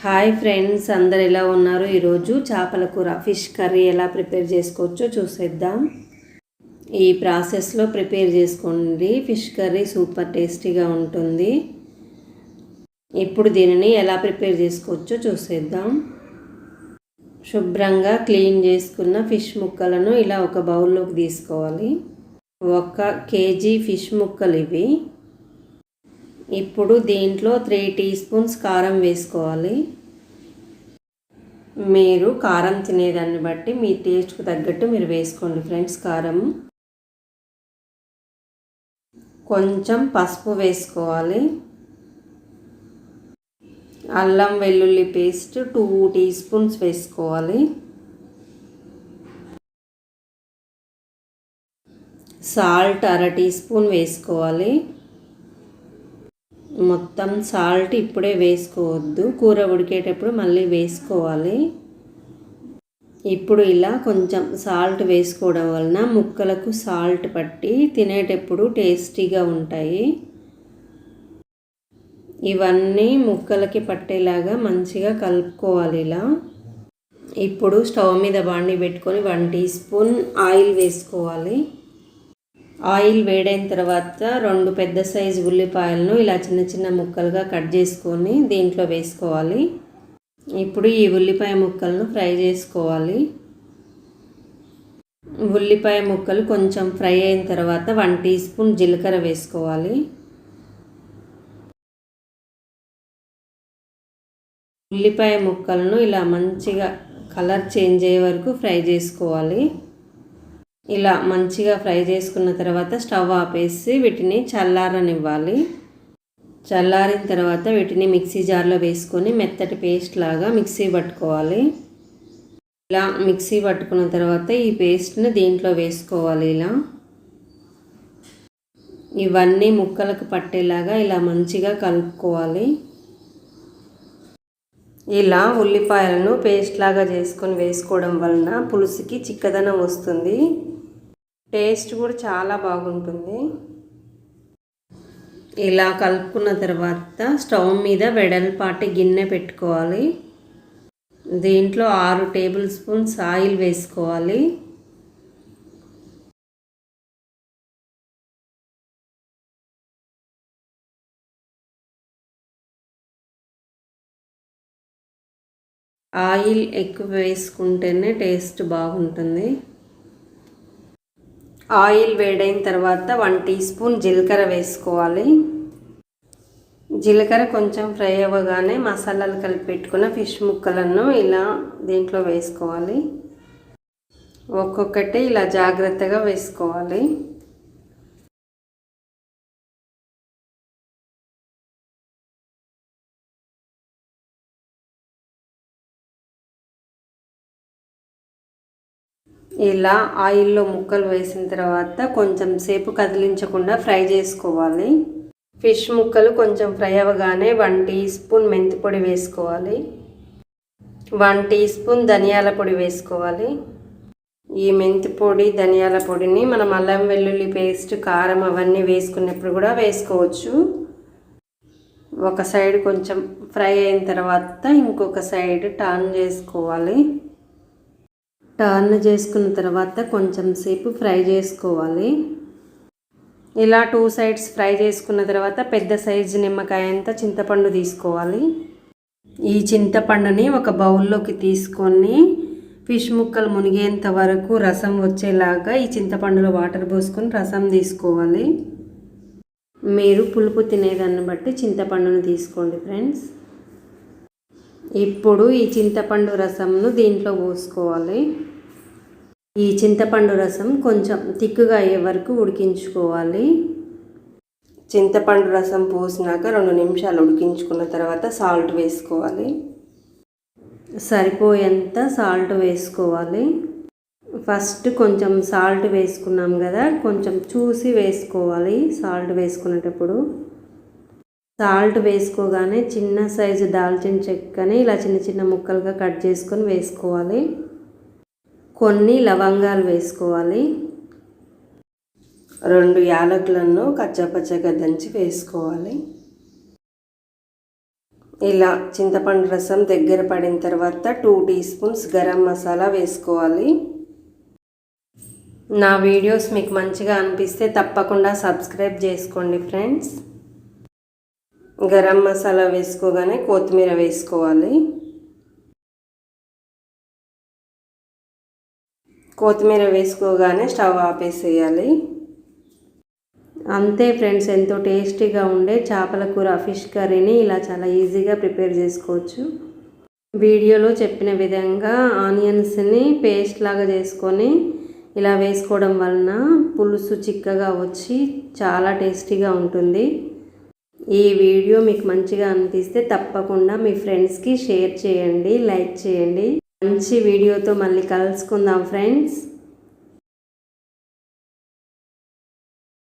Hi friends అందరు ఎలా ఉన్నారు? ఈరోజు చేపల కూర ఫిష్ కర్రీ ఎలా ప్రిపేర్ చేసుకోవచ్చో చూసేద్దాం. ఈ ప్రాసెస్లో ప్రిపేర్ చేసుకోండి. ఫిష్ కర్రీ సూపర్ టేస్టీగా ఉంటుంది. ఇప్పుడు దీనిని ఎలా ప్రిపేర్ చేసుకోవచ్చో చూసేద్దాం. శుభ్రంగా క్లీన్ చేసుకున్న ఫిష్ ముక్కలను ఇలా ఒక బౌల్లోకి తీసుకోవాలి. ఒక కేజీ ఫిష్ ముక్కలు ఇవి. ఇప్పుడు దీంట్లో త్రీ టీ స్పూన్స్ కారం వేసుకోవాలి. మీరు కారం తినేదాన్ని బట్టి మీ టేస్ట్కి తగ్గట్టు మీరు వేసుకోండి ఫ్రెండ్స్ కారం. కొంచెం పసుపు వేసుకోవాలి. అల్లం వెల్లుల్లి పేస్ట్ టూ టీ స్పూన్స్ వేసుకోవాలి. సాల్ట్ అర టీ స్పూన్ వేసుకోవాలి. మొత్తం సాల్ట్ ఇప్పుడే వేసుకోవద్దు. కూర ఉడికేటప్పుడు మళ్ళీ వేసుకోవాలి. ఇప్పుడు ఇలా కొంచెం సాల్ట్ వేసుకోవడం వలన ముక్కలకు సాల్ట్ పట్టి తినేటప్పుడు టేస్టీగా ఉంటాయి. ఇవన్నీ ముక్కలకి పట్టేలాగా మంచిగా కలుపుకోవాలి ఇలా. ఇప్పుడు స్టవ్ మీద బాండి పెట్టుకొని వన్ టీ స్పూన్ ఆయిల్ వేసుకోవాలి. ఆయిల్ వేడైన తర్వాత రెండు పెద్ద సైజు ఉల్లిపాయలను ఇలా చిన్న చిన్న ముక్కలుగా కట్ చేసుకొని దీంట్లో వేసుకోవాలి. ఇప్పుడు ఈ ఉల్లిపాయ ముక్కలను ఫ్రై చేసుకోవాలి. ఉల్లిపాయ ముక్కలు కొంచెం ఫ్రై అయిన తర్వాత వన్ టీ స్పూన్ జీలకర్ర వేసుకోవాలి. ఉల్లిపాయ ముక్కలను ఇలా మంచిగా కలర్ చేంజ్ అయ్యే వరకు ఫ్రై చేసుకోవాలి. ఇలా మంచిగా ఫ్రై చేసుకున్న తర్వాత స్టవ్ ఆపేసి వీటిని చల్లారనివ్వాలి. చల్లారిన తర్వాత వీటిని మిక్సీ జార్లో వేసుకొని మెత్తటి పేస్ట్ లాగా మిక్సీ పట్టుకోవాలి. ఇలా మిక్సీ పట్టుకున్న తర్వాత ఈ పేస్ట్ని దీంట్లో వేసుకోవాలి ఇలా. ఇవన్నీ ముక్కలకు పట్టేలాగా ఇలా మంచిగా కలుపుకోవాలి. ఇలా ఉల్లిపాయలను పేస్ట్ లాగా చేసుకొని వేసుకోవడం వలన పులుసుకి చిక్కదనం వస్తుంది. టేస్ట్ కూడా చాలా బాగుంటుంది. ఇలా కలుపుకున్న తర్వాత స్టవ్ మీద వెడల్పాటి గిన్నె పెట్టుకోవాలి. దీంట్లో ఆరు టేబుల్ స్పూన్స్ ఆయిల్ వేసుకోవాలి. ఆయిల్ ఎక్కువ వేసుకుంటేనే టేస్ట్ బాగుంటుంది. ఆయిల్ వేడైన తర్వాత వన్ టీ స్పూన్ జీలకర్ర వేసుకోవాలి. జీలకర్ర కొంచెం ఫ్రై అవ్వగానే మసాలాలు కలిపి పెట్టుకున్న ఫిష్ ముక్కలను ఇలా దీంట్లో వేసుకోవాలి. ఒక్కొక్కటి ఇలా జాగ్రత్తగా వేసుకోవాలి. ఇలా ఆయిల్లో ముక్కలు వేసిన తర్వాత కొంచెం సేపు కదిలించకుండా ఫ్రై చేసుకోవాలి. ఫిష్ ముక్కలు కొంచెం ఫ్రై అవ్వగానే వన్ టీ స్పూన్ మెంతి పొడి వేసుకోవాలి. వన్ టీ స్పూన్ ధనియాల పొడి వేసుకోవాలి. ఈ మెంతి పొడి ధనియాల పొడిని మనం అల్లం వెల్లుల్లి పేస్ట్ కారం అవన్నీ వేసుకున్నప్పుడు కూడా వేసుకోవచ్చు. ఒక సైడ్ కొంచెం ఫ్రై అయిన తర్వాత ఇంకొక సైడ్ టర్న్ చేసుకోవాలి. టర్న్ చేసుకున్న తర్వాత కొంచెం సేపు ఫ్రై చేసుకోవాలి. ఇలా టూ సైడ్స్ ఫ్రై చేసుకున్న తర్వాత పెద్ద సైజు నిమ్మకాయ అంతా చింతపండు తీసుకోవాలి. ఈ చింతపండుని ఒక బౌల్లోకి తీసుకొని ఫిష్ ముక్కలు మునిగేంత వరకు రసం వచ్చేలాగా ఈ చింతపండులో వాటర్ పోసుకొని రసం తీసుకోవాలి. మీరు పులుపు తినేదాన్ని బట్టి చింతపండును తీసుకోండి ఫ్రెండ్స్. ఇప్పుడు ఈ చింతపండు రసంను దీంట్లో పోసుకోవాలి. ఈ చింతపండు రసం కొంచెం తిక్కుగా అయ్యే వరకు ఉడికించుకోవాలి. చింతపండు రసం పోసినాక రెండు నిమిషాలు ఉడికించుకున్న తర్వాత సాల్ట్ వేసుకోవాలి. సరిపోయేంత సాల్ట్ వేసుకోవాలి. ఫస్ట్ కొంచెం సాల్ట్ వేసుకున్నాం కదా కొంచెం చూసి వేసుకోవాలి సాల్ట్ వేసుకునేటప్పుడు. సాల్ట్ వేసుకోగానే చిన్న సైజు దాల్చిన చెక్కని ఇలా చిన్న చిన్న ముక్కలుగా కట్ చేసుకొని వేసుకోవాలి. కొన్ని లవంగాలు వేసుకోవాలి. రెండు యాలకులను కచ్చాపచ్చగా దంచి వేసుకోవాలి. ఇలా చింతపండు రసం దగ్గర పడిన తర్వాత two teaspoons garam masala వేసుకోవాలి. నా వీడియోస్ మీకు మంచిగా అనిపిస్తే తప్పకుండా సబ్స్క్రైబ్ చేసుకోండి ఫ్రెండ్స్. గరం మసాలా వేసుకోగానే కొత్తిమీర వేసుకోవాలి. కొత్తిమీర వేసుకోగానే స్టవ్ ఆపేసేయాలి. అంతే ఫ్రెండ్స్ ఎంతో టేస్టీగా ఉండే చేపల కూర ఫిష్ కర్రీని ఇలా చాలా ఈజీగా ప్రిపేర్ చేసుకోవచ్చు. వీడియోలో చెప్పిన విధంగా ఆనియన్స్ని పేస్ట్ లాగా చేసుకొని ఇలా వేసుకోవడం వలన పులుసు చిక్కగా వచ్చి చాలా టేస్టీగా ఉంటుంది. ఈ వీడియో మీకు మంచిగా అనిపిస్తే తప్పకుండా మీ ఫ్రెండ్స్కి షేర్ చేయండి లైక్ చేయండి. మంచి వీడియోతో మళ్ళీ కలుసుకుందాం ఫ్రెండ్స్.